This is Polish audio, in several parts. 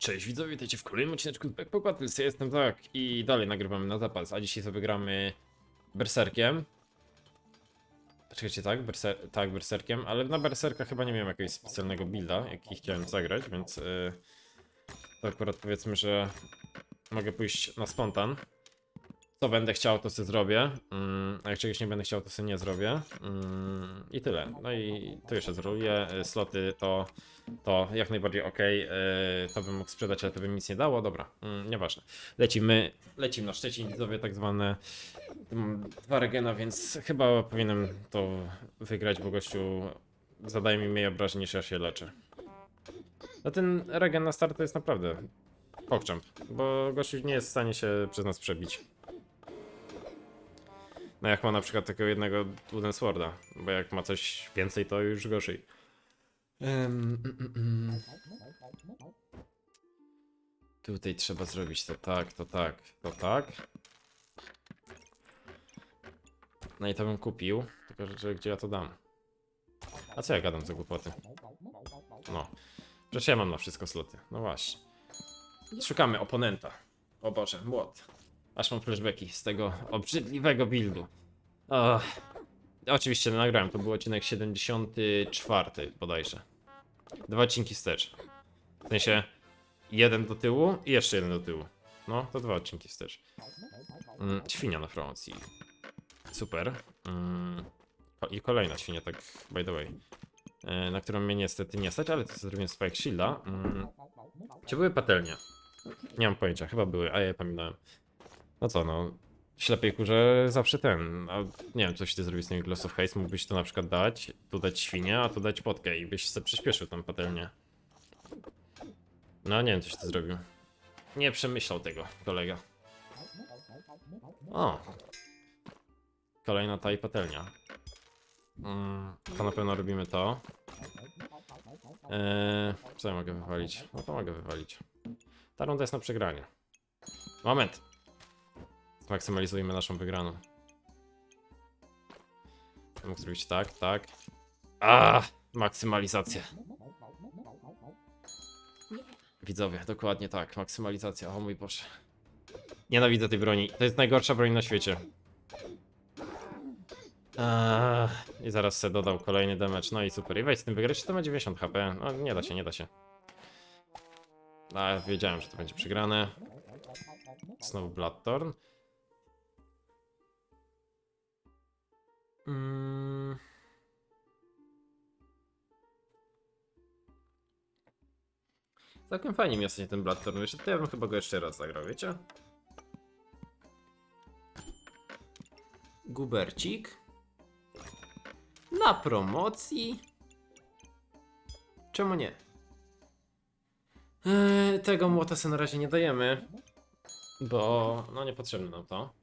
Cześć widzowie, witajcie w kolejnym odcineczku z Backpack Battles. Ja jestem tak i dalej nagrywamy na zapas, a dzisiaj sobie gramy Berserkiem. Czekajcie, tak? Berser tak, Berserkiem, ale na Berserka chyba nie miałem jakiegoś specjalnego builda, jaki chciałem zagrać, więc yy, to akurat powiedzmy, że mogę pójść na spontan. Co będę chciał, to sobie zrobię, mm, a jak czegoś nie będę chciał, to sobie nie zrobię. Mm, I tyle. No i to jeszcze zrobię. Y, Sloty to to jak najbardziej ok, to bym mógł sprzedać, ale to by mi nic nie dało, dobra, mm, nieważne. Lecimy, lecimy na Szczecin, widzowie, tak zwane mm, dwa regena, więc chyba powinienem to wygrać, bo gościu zadaje mi mniej obrażeń niż ja się leczę. No ten regen na start to jest naprawdę pokczamp, bo gościu nie jest w stanie się przez nas przebić. No jak ma na przykład takiego jednego Wooden Sworda, bo jak ma coś więcej, to już gorzej. Em, mm, mm. Tutaj trzeba zrobić to tak, to tak, to tak. No i to bym kupił, tylko że gdzie ja to dam? A co ja gadam za głupoty? No, przecież ja mam na wszystko sloty, no właśnie. Szukamy oponenta. O Boże, młot. Aż mam flashbacki z tego obrzydliwego buildu. Ach. Oczywiście nagrałem, to był odcinek 74 bodajże. Dwa odcinki wstecz. W sensie jeden do tyłu i jeszcze jeden do tyłu. No, to dwa odcinki wstecz. Mm, świnia na promocji. Super. Mm, I kolejna świnia, tak by the way. E, na którą mnie niestety nie stać, ale to zrobiłem Spike Shielda. Mm, czy były patelnie? Nie mam pojęcia, chyba były, a ja je pamiętałem. No co, no. Ślepej kurze zawsze ten. A nie wiem, coś ty zrobił z tymi Gloss of Haste. Mógłbyś to na przykład dać, tu dać świnię, a tu dać potkę i byś sobie przyspieszył tam patelnię. No nie wiem, coś ty zrobił. Nie przemyślał tego, kolega. O! Kolejna ta i patelnia. Mm, to na pewno robimy to. Eee, co ja mogę wywalić? No to mogę wywalić. Ta runda jest na przegranie. Moment! Zmaksymalizujmy naszą wygraną. Mógł zrobić tak, tak. A, maksymalizacja. Widzowie, dokładnie tak, maksymalizacja. O mój Boże. Nienawidzę tej broni. To jest najgorsza broń na świecie. Eee, I zaraz se dodał kolejny damage. No i super. I weź z tym wygrać, to ma 90 HP. No nie da się, nie da się. A, wiedziałem, że to będzie przegrane. Znowu Bloodthorn. Mm. Całkiem fajnie mi ostatnio ten Bloodthorn wyszedł, to ja bym chyba go jeszcze raz zagrał, wiecie? Gubercik. Na promocji. Czemu nie? Eee, tego młota na razie nie dajemy. Bo no niepotrzebne nam to.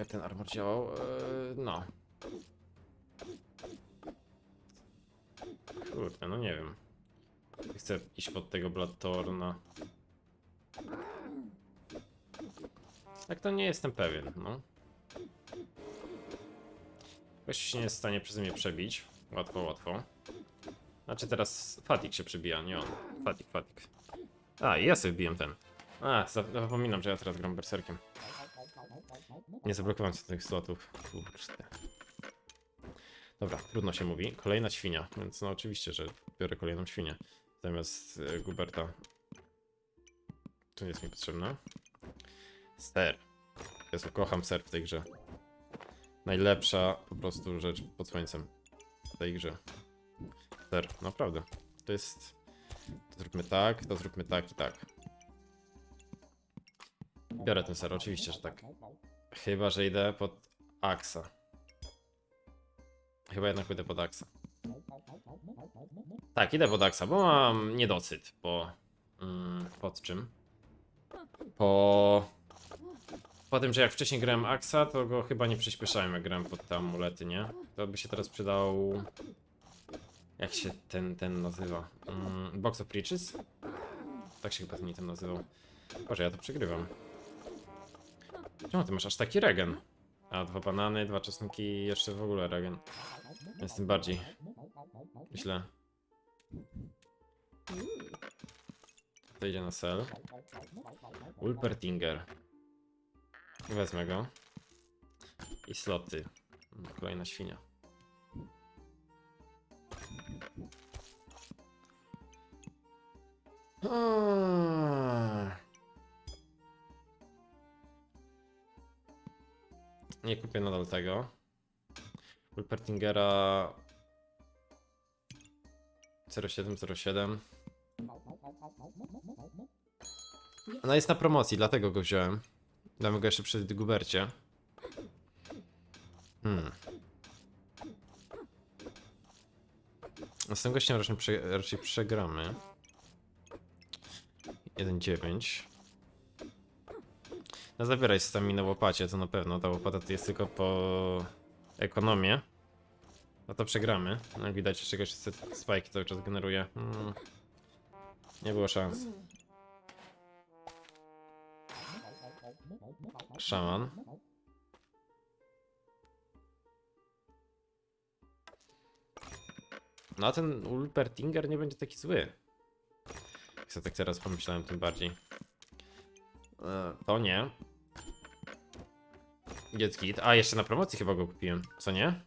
Jak ten armor działał? Eee, no. Kurde, no nie wiem. Chcę iść pod tego Bloodthorna. Tak to nie jestem pewien, no. Gościu się nie jest w stanie przez mnie przebić. Łatwo, łatwo. Znaczy teraz Fatik się przebija, nie on. Fatik, Fatik. A, ja sobie wbiłem ten. A, zapominam, że ja teraz gram berserkiem. Nie zablokowałem sobie tych slotów. Kurde. Dobra, trudno się mówi. Kolejna świnia, więc no oczywiście, że biorę kolejną świnię. Zamiast e, Guberta. To nie jest mi potrzebne. Ser. Jezu, kocham ser w tej grze. Najlepsza po prostu rzecz pod słońcem w tej grze. Ser, naprawdę. To jest... To zróbmy tak, to zróbmy tak i tak. Biorę ten ser, oczywiście, że tak. Chyba, że idę pod Axa. Chyba jednak pójdę pod Axa. Tak, idę pod Axa, bo mam niedosyt po... Mm, pod czym? Po... Po tym, że jak wcześniej grałem Axa, to go chyba nie przyspieszałem jak grałem pod te amulety, nie? To by się teraz przydał... Jak się ten, ten nazywa? Mm, Box of Riches? Tak się chyba ten item nazywał. Boże, ja to przegrywam. Czemu ty masz aż taki regen? A, dwa banany, dwa czosnki jeszcze w ogóle regen. Więc tym bardziej. Myślę. To idzie na sel. Ulpertinger. Wezmę go. I sloty. Kolejna świnia. Aaaa. Nie kupię nadal tego. Ulpertingera 0707. Ona jest na promocji, dlatego go wziąłem. Damy go jeszcze przy Gubercie. Hmm. Z tym gościem raczej, raczej przegramy. 1-9. No zabieraj stamina na łopacie, to na pewno. Ta łopata to jest tylko po ekonomię. No to przegramy. No widać, jeszcze czegoś spike cały czas generuje. Hmm. Nie było szans. Szaman. No a ten Ulpertinger nie będzie taki zły. Jak sobie tak teraz pomyślałem, tym bardziej. E, To nie. Git. A, jeszcze na promocji chyba go kupiłem, co nie?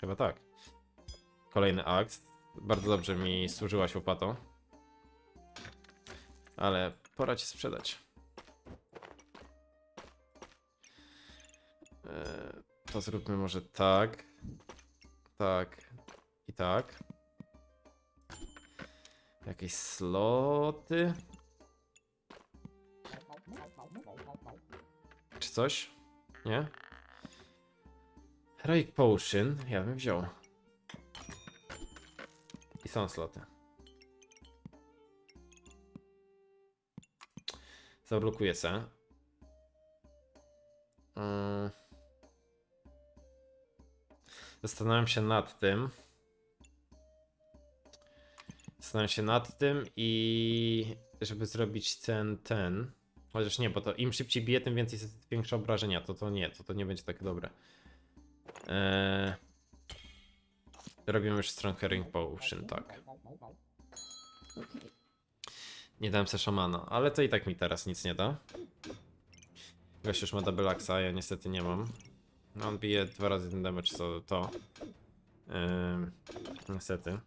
Chyba tak. Kolejny akt. Bardzo dobrze mi służyłaś łopato. Ale pora cię sprzedać. E, To zróbmy może tak. Tak. I tak. Jakieś sloty. Czy coś? Nie? Heroic Potion. Ja bym wziął. I są sloty. Zablokuję se. Mm. Zastanawiam się nad tym. Zastanawiam się nad tym i żeby zrobić ten, ten. Chociaż nie, bo to im szybciej bije, tym więcej jest większe obrażenia. To to nie, to to nie będzie takie dobre. Eee... Robimy już Strong Herring Potion, tak. Nie dałem se szamana, ale to i tak mi teraz nic nie da. Gość już ma double axa, ja niestety nie mam. No on bije dwa razy ten damage co to. Eee... Niestety.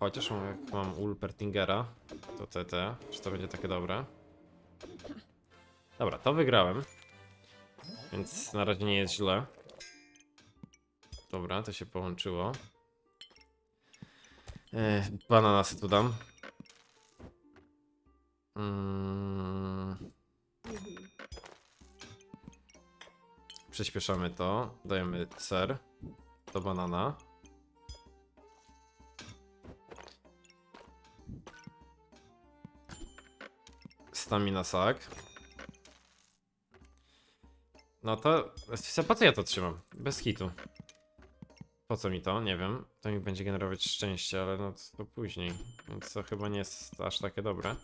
Chociaż mam, jak mam Ulpertingera, to TT, czy to będzie takie dobre? Dobra, to wygrałem. Więc na razie nie jest źle. Dobra, to się połączyło. E, bananasy tu dam. Mm. Przyspieszamy to. Dajemy ser do banana. Stamina sak. No to. Po co ja to trzymam? Bez hitu. Po co mi to? Nie wiem. To mi będzie generować szczęście, ale no to, to później. Więc to chyba nie jest aż takie dobre.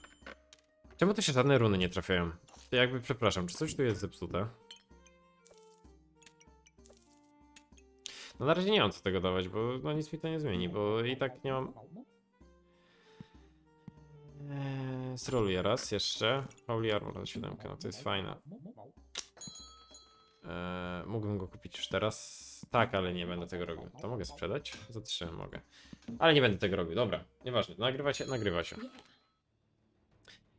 Czemu tu się żadne runy nie trafiają? To jakby przepraszam, czy coś tu jest zepsute? No na razie nie mam co tego dawać, bo no nic mi to nie zmieni, bo i tak nie mam. Zroluję raz jeszcze. Holy Armor na siódemkę, no to jest fajne. Eee, mógłbym go kupić już teraz. Tak, ale nie będę tego robił. To mogę sprzedać? Za trzy mogę. Ale nie będę tego robił, dobra. Nieważne, nagrywa się, nagrywa się.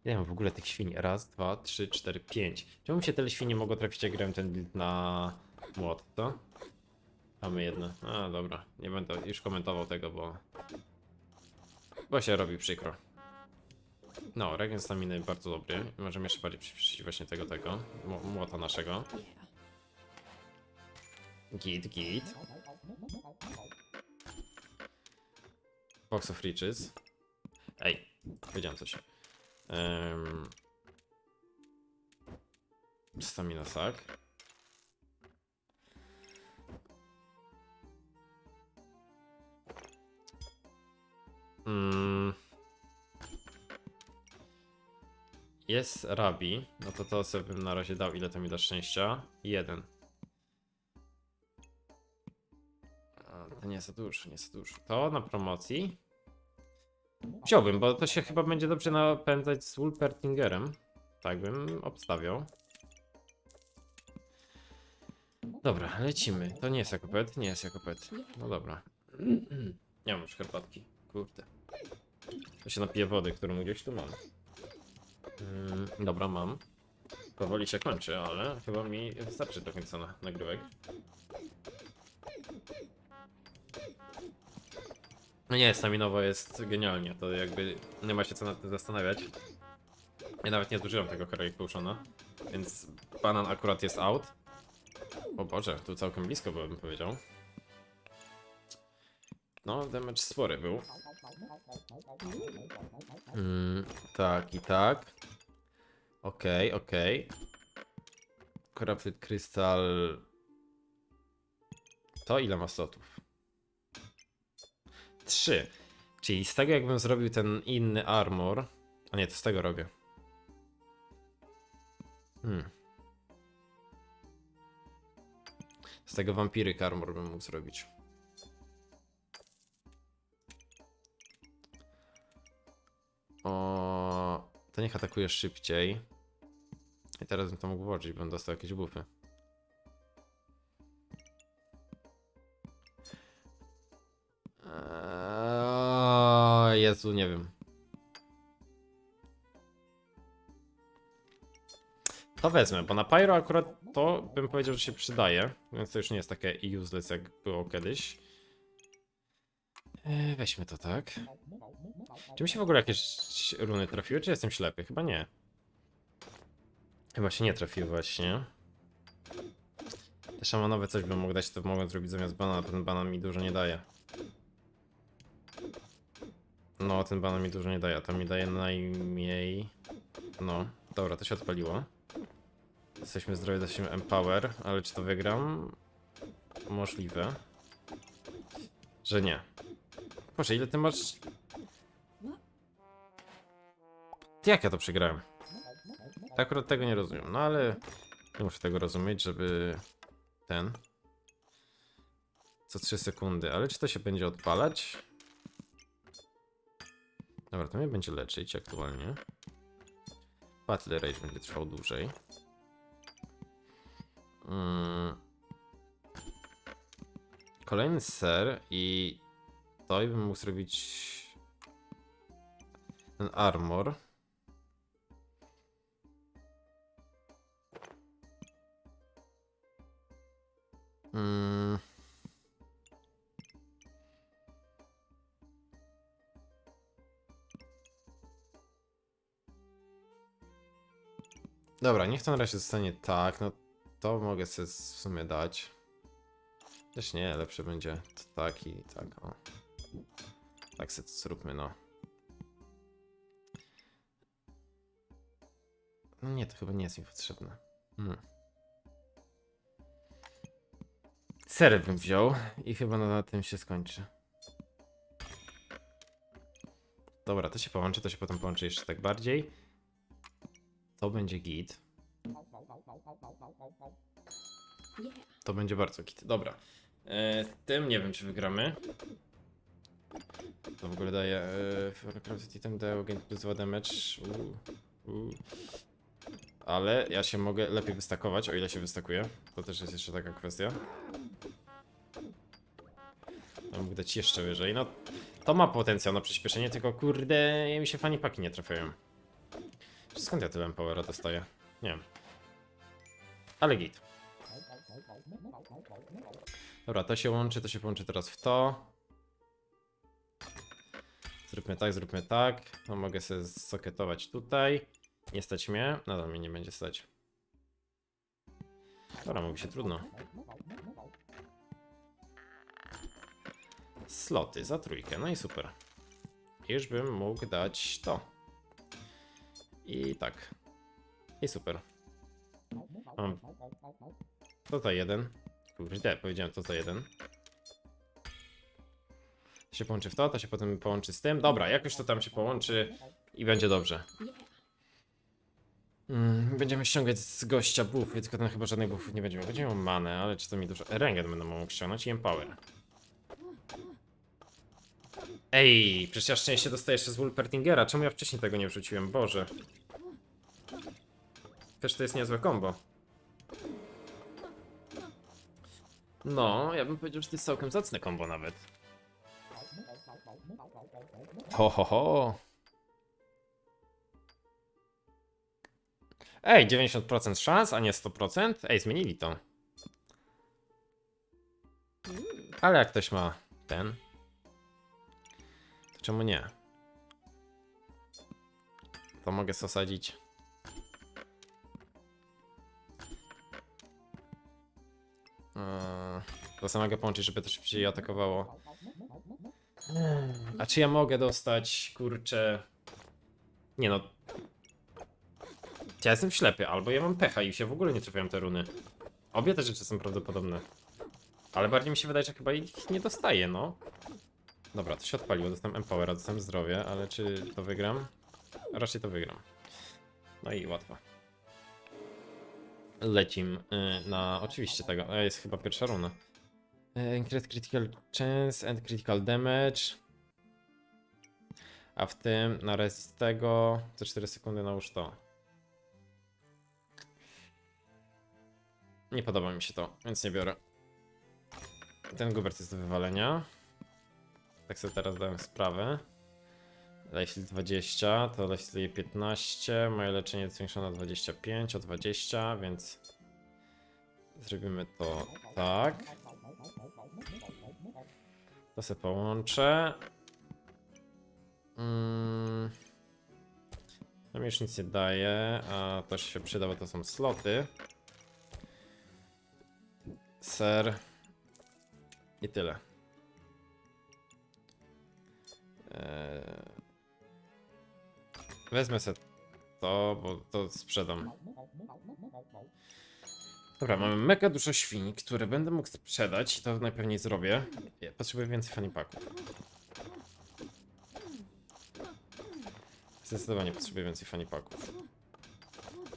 Nie mam w ogóle tych świń. Raz, dwa, trzy, cztery, pięć. Czemu się tyle świni mogło trafić, jak grałem ten build na młot, to? Mamy jedno. A, dobra. Nie będę już komentował tego, bo... Bo się robi przykro. No, regen staminy bardzo dobry. Możemy jeszcze bardziej przyspieszyć właśnie tego, tego. mł- Młota naszego. Git, git. Box of Riches. Ej, powiedziałem coś. Um, stamina sak. Mm. Jest Rabi, no to to sobie bym na razie dał. Ile to mi da szczęścia? Jeden. To nie za dużo, nie za dużo. To na promocji. Wziąłbym, bo to się chyba będzie dobrze napędzać z Wolpertingerem. Tak bym obstawiał. Dobra, lecimy. To nie jest jako pet, nie jest jako pet. No dobra. Nie mam już herbatki. Kurde. To się napiję wody, którą gdzieś tu mam. Mm, dobra, mam. Powoli się kończy, ale chyba mi wystarczy do końca na nagrywek. No nie, staminowo jest genialnie, to jakby nie ma się co nad tym zastanawiać. Ja nawet nie zużyłem tego Heroic Potiona, więc banan akurat jest out. O Boże, tu całkiem blisko bym powiedział. No, damage spory był. Mm, tak i tak. Okej, okej. Corrupted Crystal... To ile ma slotów? Trzy. Czyli z tego jakbym zrobił ten inny armor... A nie, to z tego robię. Hmm. Z tego Vampiryk armor bym mógł zrobić. O, to niech atakuje szybciej. I teraz bym to mógł włożyć, bym dostał jakieś buffy. Eee, Jezu, nie wiem. To wezmę, bo na Pyro akurat to bym powiedział, że się przydaje, więc to już nie jest takie useless jak było kiedyś. Eee, weźmy to tak. Czy mi się w ogóle jakieś runy trafiły, czy jestem ślepy? Chyba nie. Chyba się nie trafiły właśnie. Te szamanowe coś bym mógł dać, to mogłem zrobić zamiast banana, bo ten banan mi dużo nie daje. No, ten banan mi dużo nie daje, to mi daje najmniej... No, dobra, to się odpaliło. Jesteśmy zdrowi, jesteśmy empower, ale czy to wygram? Możliwe. Że nie. Boże, ile ty masz... Jak ja to przegrałem? Akurat tego nie rozumiem, no ale nie muszę tego rozumieć, żeby ten co 3 sekundy, ale czy to się będzie odpalać? Dobra, to mnie będzie leczyć aktualnie. Battle Rage będzie trwał dłużej. Mm. Kolejny ser i to i bym mógł zrobić ten armor. Mm. Dobra, niech to na razie zostanie tak, no to mogę sobie w sumie dać. Też nie, lepsze będzie to tak i tak, o. Tak sobie to zróbmy, no. No nie, to chyba nie jest mi potrzebne. Hmm. Serę bym wziął i chyba na tym się skończy. Dobra, to się połączy, to się potem połączy jeszcze tak bardziej. To będzie git. To będzie bardzo git. Dobra. E, tym nie wiem, czy wygramy. To w ogóle daje. E, Titan daje agent plus 2 damage. U, u. Ale ja się mogę lepiej wystakować, o ile się wystakuje. To też jest jeszcze taka kwestia. Mógł dać jeszcze wyżej. No, to ma potencjał na przyspieszenie, tylko kurde, mi się fani paki nie trafiają. Skąd ja tyle empowera dostaję? Nie wiem. Ale git. Dobra, to się łączy, to się połączy teraz w to. Zróbmy tak, zróbmy tak. No mogę sobie soketować tutaj. Nie stać mnie, nadal mnie nie będzie stać. Dobra, mówi się trudno. Sloty za trójkę, no i super. Już bym mógł dać to. I tak. I super. Mam to za jeden. Kurde, powiedziałem to za jeden. To się połączy w to, to się potem połączy z tym. Dobra, jakoś to tam się połączy i będzie dobrze. Mm, będziemy ściągać z gościa buffy, tylko ten chyba żadnych buffów nie będzie miał. Będzie miał manę, ale czy to mi dużo... Rengen będę mógł ściągnąć i empower. Ej, przecież szczęście dostaję jeszcze z Wolpertingera. Czemu ja wcześniej tego nie wrzuciłem? Boże. Też to jest niezłe combo. No, ja bym powiedział, że to jest całkiem zacne combo nawet. Ho, ho, ho. Ej, 90% szans, a nie 100%? Ej, zmienili to. Ale jak ktoś ma ten, czemu nie? To mogę sobie osadzić. Eee, To samo mogę połączyć, żeby to szybciej atakowało. A czy ja mogę dostać, kurczę... Nie no. Ja jestem ślepy, albo ja mam pecha i się w ogóle nie trafiają te runy. Obie te rzeczy są prawdopodobne. Ale bardziej mi się wydaje, że chyba ich nie dostaję, no. Dobra, to się odpaliło, dostałem Empowera, dostałem zdrowie, ale czy to wygram? Raczej to wygram. No i łatwo. Lecim y, na oczywiście tego. A jest chyba pierwsza runa. Y, Increase critical chance and critical damage. A w tym na rest tego co 4 sekundy nałóż to. Nie podoba mi się to, więc nie biorę. Ten gubert jest do wywalenia. Tak sobie teraz dałem sprawę. Lifesteal 20, to lifesteal 15, moje leczenie jest zwiększone o 25, o 20, więc zrobimy to tak. To sobie połączę. Mm. To mi już nic nie daje, a to się przyda, bo to są sloty. Ser. I tyle. Wezmę sobie to, bo to sprzedam. Dobra, mamy mega dużo świń, które będę mógł sprzedać i to najpewniej zrobię. Potrzebuję więcej fanipaków. Zdecydowanie potrzebuję więcej fanipaków.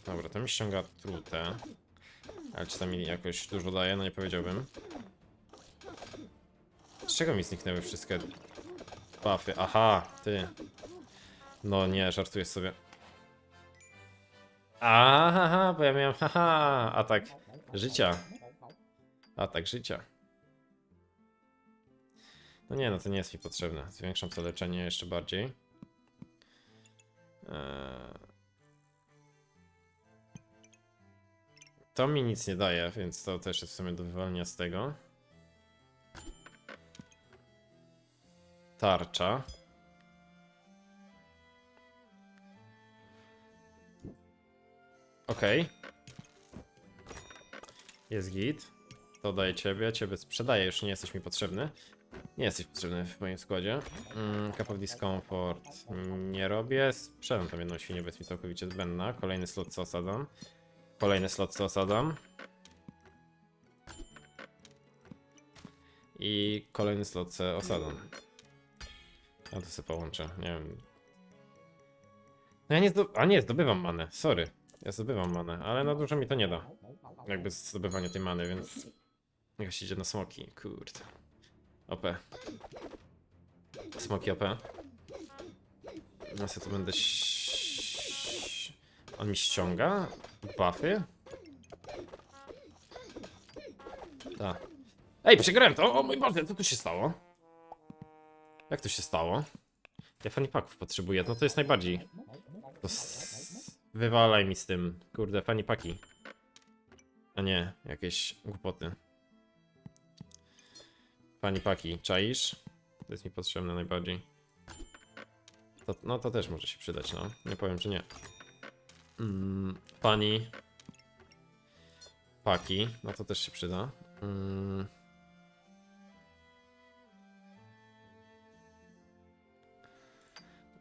Dobra, to mi ściąga trutę. Ale czy to mi jakoś dużo daje? No nie powiedziałbym. Z czego mi zniknęły wszystkie buffy? Aha, ty. No nie, żartujesz sobie. Aha, bo ja miałem, haha, atak życia. Atak życia. No nie, no to nie jest mi potrzebne. Zwiększam to leczenie jeszcze bardziej. Eee... To mi nic nie daje, więc to też jest w sumie do wywalenia z tego. Tarcza. Okej. Jest git. To daję ciebie, ciebie sprzedaję, już nie jesteś mi potrzebny. Nie jesteś potrzebny w moim składzie. Mm, Cup of Discomfort nie robię. Sprzedam tam jedną świnię, bo mi całkowicie zbędna. Kolejny slot co osadzam. Kolejny slot co osadzam. I kolejny slot co osadzam. A to sobie połączę, nie wiem. No ja nie zdo... A nie, zdobywam manę, sorry. Ja zdobywam manę, ale na dużo mi to nie da. Jakby zdobywanie tej many, więc... Jak się idzie na smoki, kurde. OP. Smoki OP. Ja to będę... On mi ściąga? Buffy? Tak. Ej, przegrałem to! O mój Boże, co tu się stało? Jak to się stało? Ja fanipaków potrzebuję, no to jest najbardziej. To s- wywalaj mi z tym, kurde, fanipaki. A nie, jakieś głupoty. Fanipaki, czaisz? To jest mi potrzebne najbardziej. To, no to też może się przydać, no. Nie powiem, że nie. Mm, pani. Paki, no to też się przyda. Mm.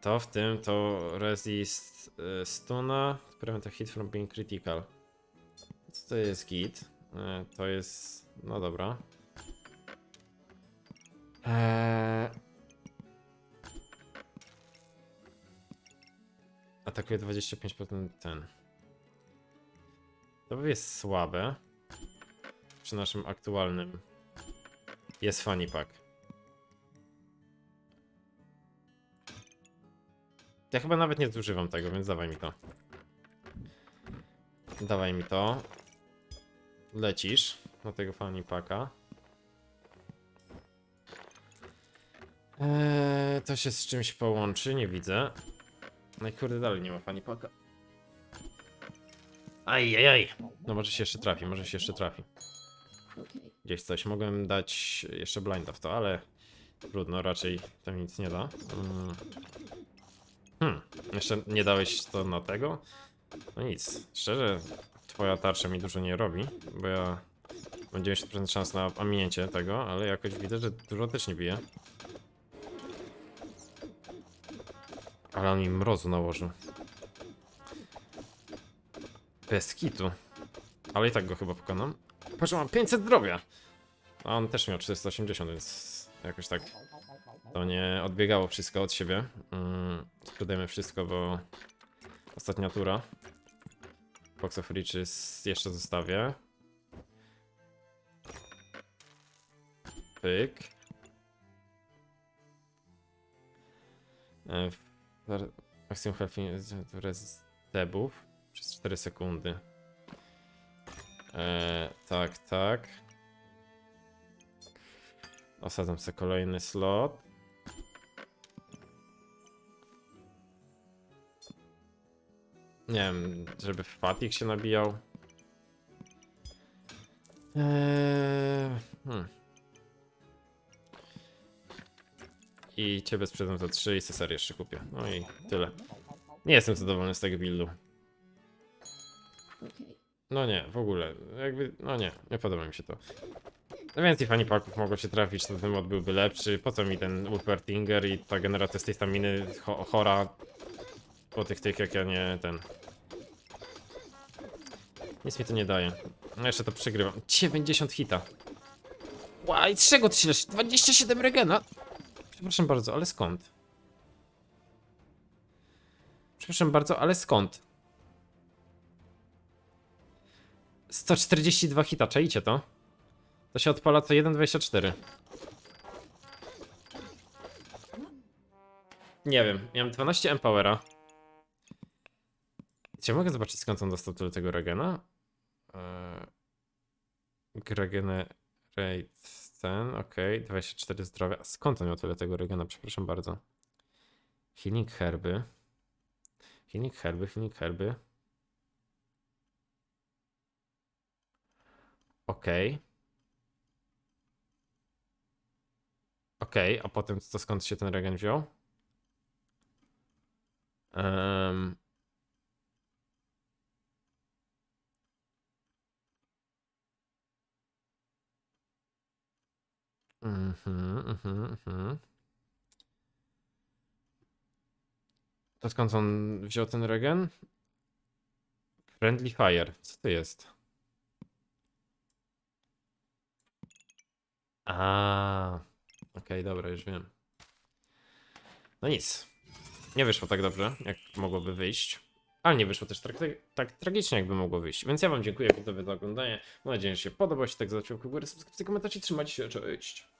To w tym to resist y, stuna, prevent a hit from being critical. Co to jest git? Y, to jest. No dobra. Eee... Atakuje 25% ten. To jest słabe. Przy naszym aktualnym. Jest funny pack. Ja chyba nawet nie zużywam tego, więc dawaj mi to. Dawaj mi to. Lecisz do tego fani paka. Eee, to się z czymś połączy, nie widzę. No i kurde, dalej nie ma fani paka. Ajajaj. No może się jeszcze trafi, może się jeszcze trafi. Gdzieś coś. Mogłem dać jeszcze blinda w to, ale trudno, raczej to mi nic nie da. Mm. Hmm, jeszcze nie dałeś to na tego? No nic, szczerze, twoja tarcza mi dużo nie robi, bo ja mam 90% szans na ominięcie tego, ale jakoś widzę, że dużo też nie bije. Ale on mi mrozu nałożył. Bez kitu. Ale i tak go chyba pokonam. Patrz, mam 500 zdrowia. A on też miał 480, więc jakoś tak to nie odbiegało wszystko od siebie. Mm, sprzedajemy wszystko, bo ostatnia tura. Box of Riches jeszcze zostawię. Pyk. E, Maximum health res debuff przez 4 sekundy. E, tak, tak. Osadzam sobie kolejny slot. Nie wiem, żeby fatik się nabijał. Eee, hmm. I ciebie sprzedam za 3 i Cesar jeszcze kupię. No i tyle. Nie jestem zadowolony z tego buildu. No nie, w ogóle. Jakby, no nie, nie podoba mi się to. No więcej fani paków mogło się trafić, to ten mod byłby lepszy. Po co mi ten Wuppertinger i ta generacja z tej staminy cho chora po tych tych, jak ja nie ten. Nic mi to nie daje. No jeszcze to przegrywam. 90 hita. Łaj, czego ty się leczysz? 27 regena? Przepraszam bardzo, ale skąd? Przepraszam bardzo, ale skąd? 142 hita, czajcie to? To się odpala co 1.24. Nie wiem, miałem 12 empowera. Czy mogę zobaczyć skąd on dostał tyle tego regena? Eee, regenerate ten, okej, 24 zdrowia. Skąd on miał tyle tego regena? Przepraszam bardzo. Healing herby. Healing herby, healing herby. Okej. Okej, a potem to skąd się ten regen wziął? Em. Mhm, mhm, mhm. To skąd on wziął ten regen? Friendly Fire. Co to jest? A, okej, dobra, już wiem. No nic. Nie wyszło tak dobrze, jak mogłoby wyjść. Ale nie wyszło też tak, tak tragicznie, jakby mogło wyjść. Więc ja wam dziękuję widzowie za oglądanie. Mam nadzieję, że się podoba. Jeśli tak, zostawcie łapkę w górę, subskrypcję, komentarze. Trzymajcie się, cześć.